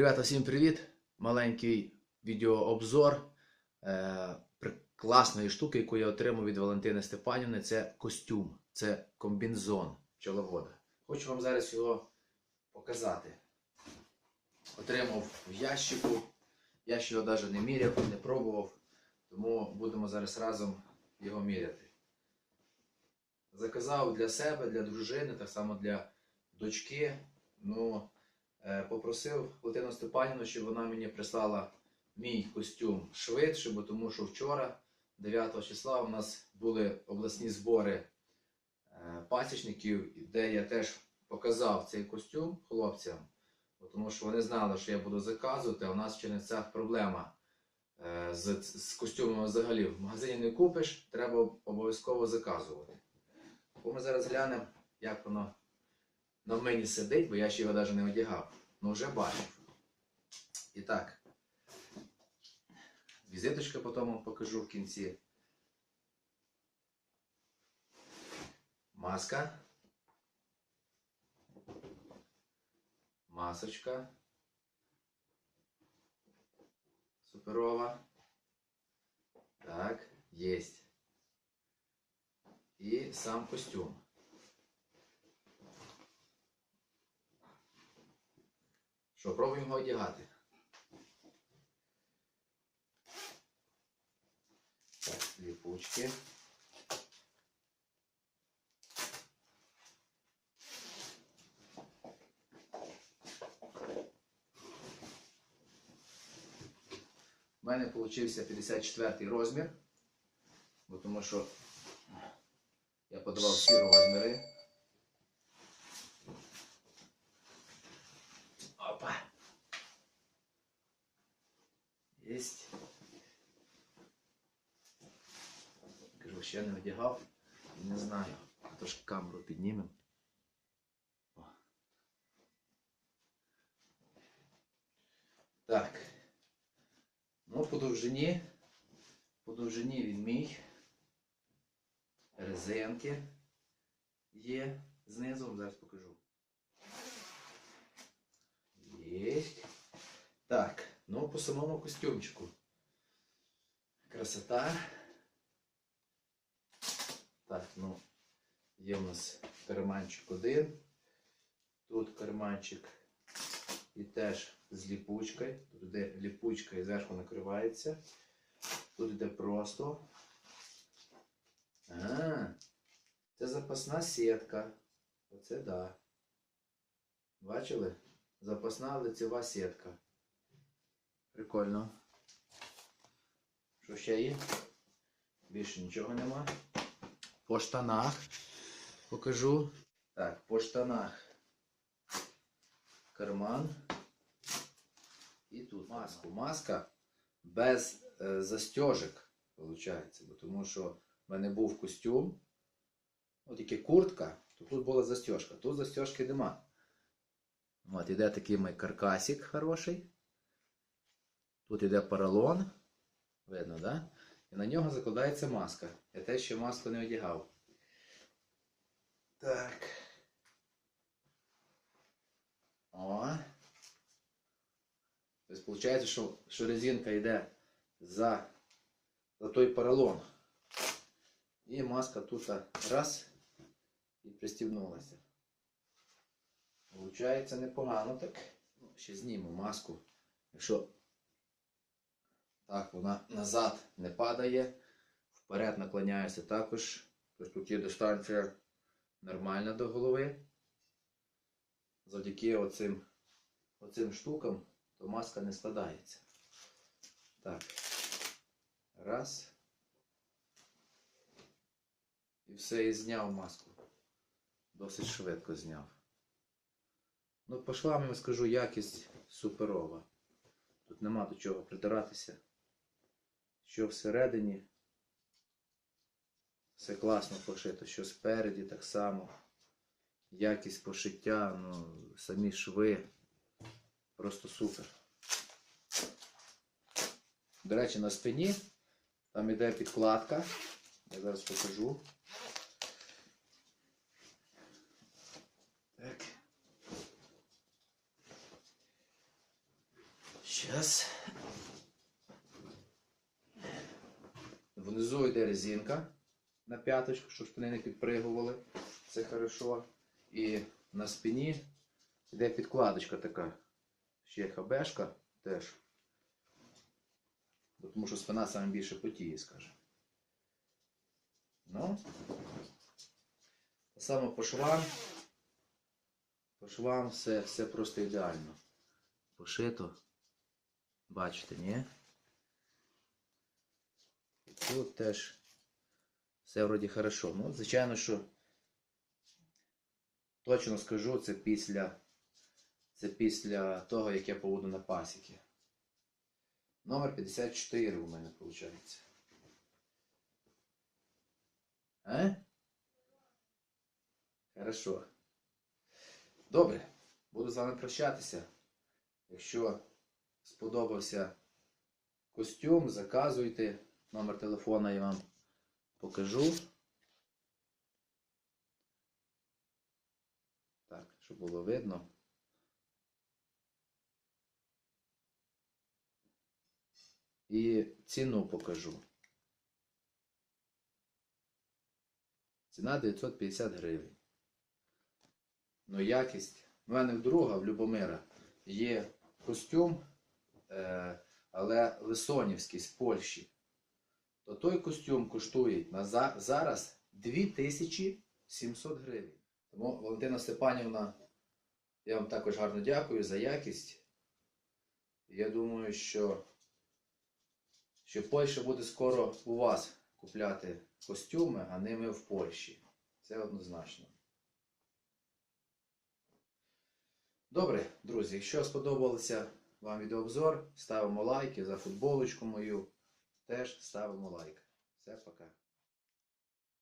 Ребята, всім привіт! Маленький відеообзор е, класної штуки, яку я отримав від Валентини Степанівни. Це костюм, це комбінзон пчеловода. Хочу вам зараз його показати. Отримав в ящику. Я ще його навіть не міряв, не пробував, тому будемо зараз разом його міряти. Заказав для себе, для дружини, так само для дочки. Ну, попросив Валентину Степанівну, щоб вона мені прислала мій костюм швидше, бо тому що вчора, 9 числа, у нас були обласні збори е, пасічників, де я теж показав цей костюм хлопцям, тому що вони знали, що я буду заказувати, а у нас в Чернівцях проблема е, з, з костюмами взагалі. В магазині не купиш, треба обов'язково заказувати. Бо ми зараз глянемо, як воно на мені сидить, бо я ще його навіть не одягав. Ну вже бачив. І так. Візиточка потім вам покажу в кінці. Маска. Масочка. Суперова. Так, єсть. І сам костюм. Що, пробуємо одягати. Так, ліпучки. У мене вийшов 54 розмір, бо тому що я подавав всі розміри. Єсть. Кажу, ще не одягав не знаю. Тож камеру піднімемо. Так. Ну, по довжині. По довжині він мій. Резинки є знизу, зараз покажу. Єсть. Так, ну по самому костюмчику. Красота. Так, ну, є у нас карманчик один. Тут карманчик і теж з ліпучкою. Тут йде ліпучка і зверху накривається. Тут йде просто. А, це запасна сітка. Оце да. Бачили? Запасна лицева сітка. Прикольно. Що ще є? Більше нічого нема. По штанах покажу. Так, по штанах. Карман. І тут маску. Маска без е, застежок, виходить. Бо тому що в мене був костюм. От тільки куртка, то тут була застежка. Тут застежки нема. От, іде такий мій каркасик хороший. Тут іде поролон. Видно, да? І на нього закладається маска. Я те ще маску не одягав. Так. О. Тобто виходить, що, що резинка йде за, за той поролон. І маска тут раз і пристібнулася. Получається непогано так. Ну, Ще зніму маску. Якщо так вона назад не падає, вперед наклоняється також. Тобто тут є дистанція нормальна до голови. Завдяки оцим, оцим штукам, то маска не складається. Так. Раз. І все, і зняв маску. Досить швидко зняв. Ну, по швам я скажу, якість суперова. Тут нема до чого придиратися. Що всередині все класно пошито, що спереді так само. Якість пошиття, ну, самі шви. Просто супер. До речі, на спині там іде підкладка. Я зараз покажу. Так. Щас. Внизу йде резинка на п'яточку, щоб штани не підпригували. Це хорошо. І на спині йде підкладочка така. Ще хабешка теж. Тому що спина саме більше потіє, скаже. Ну. Само по швам. По швам все, все просто ідеально. Пошито. Бачите, ні? Тут теж все вроді хорошо. Ну, звичайно, що точно скажу, це після, це після того, як я поводу на пасіки. Номер 54 у мене виходить. А? Хорошо. Добре, буду з вами прощатися. Якщо сподобався костюм, заказуйте. Номер телефона я вам покажу. Так, щоб було видно. І ціну покажу. Ціна 950 гривень. Ну, якість. У мене в друга, в Любомира, є костюм, е, але лисонівський з Польщі. То той костюм коштує на за, зараз 2700 гривень. Тому, Валентина Степанівна, я вам також гарно дякую за якість. Я думаю, що, що Польща буде скоро у вас купляти костюми, а не ми в Польщі. Це однозначно. Добре, друзі, якщо сподобався вам відеообзор, ставимо лайки за футболочку мою. Теж ставимо лайк. Все, пока.